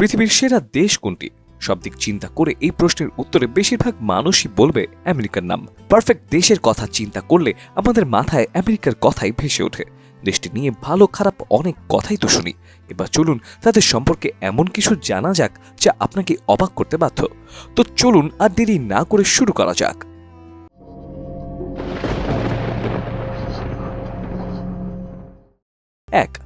পৃথিবীর সেরা দেশ কোনটি? সব দিক চিন্তা করে এই প্রশ্নের উত্তরে বেশিরভাগ মানুষই বলবে আমেরিকার নাম। পারফেক্ট দেশের কথা চিন্তা করলে আমাদের মাথায় আমেরিকার কথাই ভেসে ওঠে। দেশটি নিয়ে ভালো খারাপ অনেক কথাই তো শুনি। এবার চলুন তাদের সম্পর্কে এমন কিছু জানা যাক যা আপনাকে অবাক করতে বাধ্য। তো চলুন আর দেরি না করে শুরু করা যাক। এক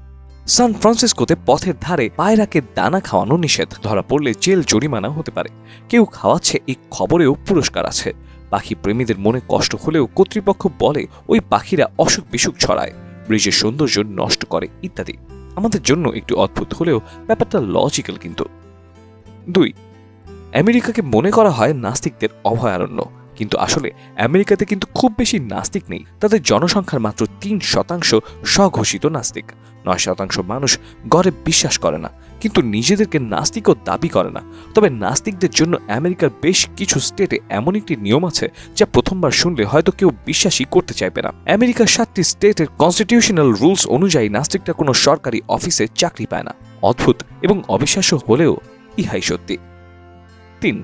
সান ফ্রান্সিসকোতে পথের ধারে পায়রাকে দানা খাওয়ানো নিষেধ। ধরা পড়লে জেল জরিমানা হতে পারে। কেউ খাওয়াচ্ছে, এই খবরেও পুরস্কার আছে। পাখি প্রেমীদের মনে কষ্ট হলেও কর্তৃপক্ষ বলে, ওই পাখিরা অসুখ বিসুখ ছড়ায়। ব্রিজের সৌন্দর্য নষ্ট করে, ইত্যাদি। আমাদের জন্য একটু অদ্ভুত হলেও ব্যাপারটা লজিক্যাল কিন্তু। দুই, আমেরিকাকে মনে করা হয় নাস্তিকদের অভয়ারণ্য। কিন্তু আসলে আমেরিকাতে কিন্তু খুব বেশি নাস্তিক নেই। তাদের জনসংখ্যার মাত্র তিন শতাংশ স্বঘোষিত নাস্তিক। নয় শতাংশ মানুষ গড়ে বিশ্বাস করে না, কিন্তু নিজেদেরকে নাস্তিকও দাবি করে না। তবে নাস্তিকদের জন্য আমেরিকার বেশ কিছু স্টেটে এমন একটি নিয়ম আছে, যা প্রথমবার শুনলে হয়তো কেউ বিশ্বাসই করতে চাইবে না। আমেরিকার সাতটি স্টেটের কনস্টিটিউশনাল রুলস অনুযায়ী নাস্তিকটা কোনো সরকারি অফিসে চাকরি পায় না। অদ্ভুত এবং অবিশ্বাস্য হলেও ইহাই সত্যি। তিন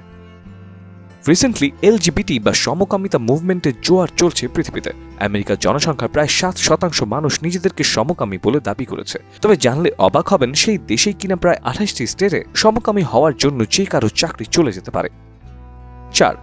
রিসেন্টলি এলজিবিটি বা সমকামিতা মুভমেন্টের জোয়ার চলছে পৃথিবীতে। আমেরিকার জনসংখ্যার প্রায় সাত শতাংশ মানুষ নিজেদেরকে সমকামী বলে দাবি করেছে। তবে জানলে অবাক হবেন, সেই দেশেই কিনা প্রায় আঠাশটি স্টেটে সমকামী হওয়ার জন্য যে কারও চাকরি চলে যেতে পারে। চার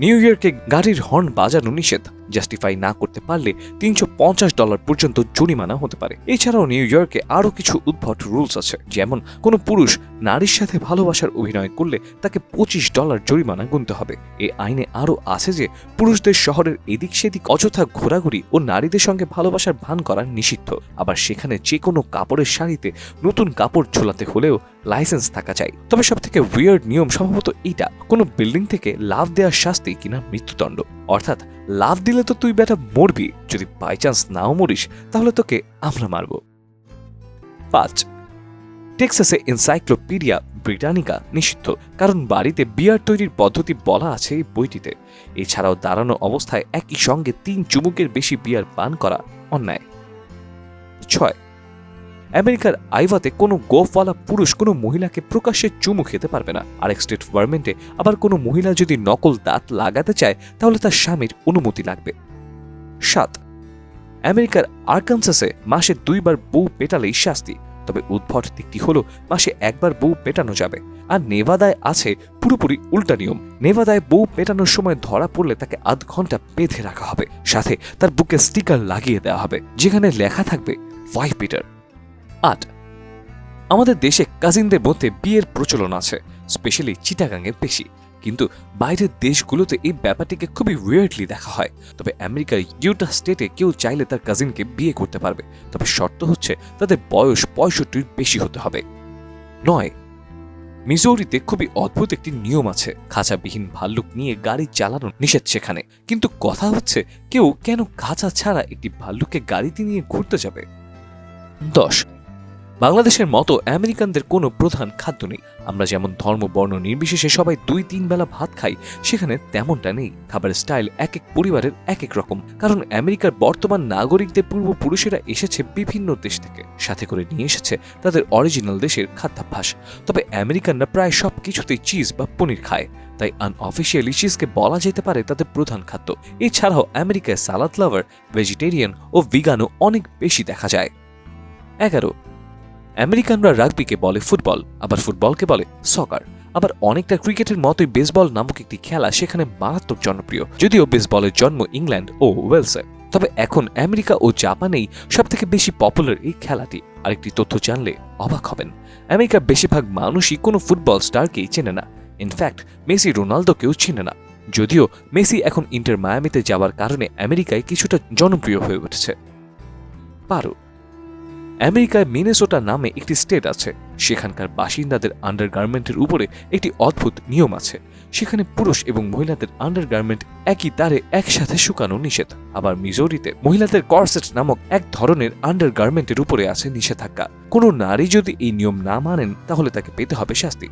নিউ ইয়র্কে গাড়ির হর্ন বাজানো নিষেধ। জাস্টিফাই না করতে পারলে তিনশো পঞ্চাশ ডলার পর্যন্ত জরিমানা হতে পারে। এছাড়াও নিউ ইয়র্কে আরও কিছু উদ্ভট রুলস আছে, যেমন কোনো পুরুষ নারীর সাথে ভালোবাসার অভিনয় করলে তাকে পঁচিশ ডলার জরিমানা গুনতে হবে। এই আইনে আরও আছে যে পুরুষদের শহরের এদিক সেদিক অযথা ঘোরাঘুরি ও নারীদের সঙ্গে ভালোবাসার ভান করা নিষিদ্ধ। আবার সেখানে যে কোনো কাপড়ের শাড়িতে নতুন কাপড় ঝোলাতে হলেও লাইসেন্স থাকা চাই। তবে সব থেকে উইয়ার্ড নিয়ম সম্ভবত এইটা, কোনো বিল্ডিং থেকে লাভ দেওয়ার শাস্তি কিনা মৃত্যুদণ্ড। অর্থাৎ লাভ দিলে তো তুই বেটা মরবি, যদি বাই চান্স নাও মরিস, তাহলে তোকে আমরা মারব। পাঁচ, টেক্সাসে এনসাইক্লোপিডিয়া ব্রিটানিকা নিষিদ্ধ, কারণ বাড়িতে বিয়ার তৈরির পদ্ধতি বলা আছে এই বইটিতে। এছাড়াও দাঁড়ানো অবস্থায় একই সঙ্গে তিন চুমুকের বেশি বিয়ার পান করা অন্যায়। ছয় আমেরিকার আইভাতে কোনো গোফওয়ালা পুরুষ কোনো মহিলাকে প্রকাশ্যে চুমু খেতে পারবে না। আরেক স্টেট গভর্নমেন্টে আবার কোনো মহিলা যদি নকল দাঁত লাগাতে চায়, তাহলে তার স্বামীর অনুমতি লাগবে। সাত, আমেরিকার আর্কানসাসে মাসে দুইবার বউ পেটালেই শাস্তি। তবে উদ্ভট দিকটি হলো, মাসে একবার বউ পেটানো যাবে। আর নেভাদায় আছে পুরোপুরি উল্টা নিয়ম। নেভাদায় বউ পেটানোর সময় ধরা পড়লে তাকে আধ ঘণ্টা বেঁধে রাখা হবে। সাথে তার বুকে স্টিকার লাগিয়ে দেওয়া হবে, যেখানে লেখা থাকবে ফাইভ পিটার। আট। আমাদের দেশে কাজিনদের মধ্যে বিয়ের প্রচলন আছে স্পেশালি চিটাগাংয়ে বেশি। কিন্তু বাইরের দেশগুলোতে এই ব্যাপারটিকে খুবই উইয়ার্ডলি দেখা হয়। তবে আমেরিকার ইউটা স্টেটে কেউ চাইলে তার কাজিনকে বিয়ে করতে পারবে। তবে শর্ত হচ্ছে তাদের বয়স পঁয়ষট্টির বেশি হতে হবে। নয় মিজোরিতে খুবই অদ্ভুত একটি নিয়ম আছে। খাঁচাবিহীন ভাল্লুক নিয়ে গাড়ি চালানো নিষেধ সেখানে। কিন্তু কথা হচ্ছে কেউ কেন খাঁচা ছাড়া একটি ভাল্লুককে গাড়িতে নিয়ে ঘুরতে যাবে? দশ বাংলাদেশের মতো আমেরিকানদের কোনো প্রধান খাদ্য নেই। আমরা যেমন ধর্ম, বর্ণ নির্বিশেষে সবাই দুই তিন বেলা ভাত খাই, সেখানে তেমনটা নেই। খাবারের স্টাইল এক এক পরিবারের এক এক রকম। কারণ আমেরিকার বর্তমান নাগরিকদের পূর্বপুরুষেরা এসেছে বিভিন্ন দেশ থেকে। সাথে করে নিয়ে এসেছে তাদের অরিজিনাল দেশের খাদ্যাভ্যাস। তবে আমেরিকানরা প্রায় সব কিছুতেই চিজ বা পনির খায়। তাই আনঅফিসিয়ালি চিজকে বলা যেতে পারে তাদের প্রধান খাদ্য। এছাড়াও আমেরিকায় সালাদ লাভার ভেজিটেরিয়ান ও ভিগানও অনেক বেশি দেখা যায়। এগারো আমেরিকানরা রাগবিকে বলে ফুটবল, আবার ফুটবলকে বলে সকার আবার অনেকটা ক্রিকেটের মতোই বেসবল নামক একটি খেলা সেখানে মারাত্মক জনপ্রিয়, যদিও বেসবলের জন্ম ইংল্যান্ড ও ওয়েলসে। তবে এখন আমেরিকা ও জাপানেই সব থেকে বেশি পপুলার এই খেলাটি। আরেকটি তথ্য জানলে অবাক হবেন। আমেরিকার বেশিরভাগ মানুষই কোনো ফুটবল স্টারকেই চেনে না। ইনফ্যাক্ট মেসি রোনালদোকেও চেনে না। যদিও মেসি এখন ইন্টার মায়ামিতে যাওয়ার কারণে আমেরিকায় কিছুটা জনপ্রিয় হয়ে উঠেছে। পারো আমেরিকায় মিনেসোটা নামে একটি স্টেট আছে। সেখানকার বাসিন্দাদের আন্ডারগার্মেন্টের উপরে একটি অদ্ভুত নিয়ম আছে। সেখানে পুরুষ এবং মহিলাদের আন্ডারগার্মেন্ট একই তারে একসাথে শুকানো নিষেধ। আবার মিজোরিতে মহিলাদের কর্সেট নামক এক ধরনের আন্ডারগার্মেন্টের উপরে আছে নিষেধাজ্ঞা। কোনো নারী যদি এই নিয়ম না মানেন, তাহলে তাকে পেতে হবে শাস্তি।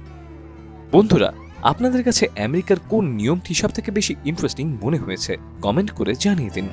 বন্ধুরা, আপনাদের কাছে আমেরিকার কোন নিয়মটি সব থেকে বেশি ইন্টারেস্টিং মনে হয়েছে? কমেন্ট করে জানিয়ে দিন।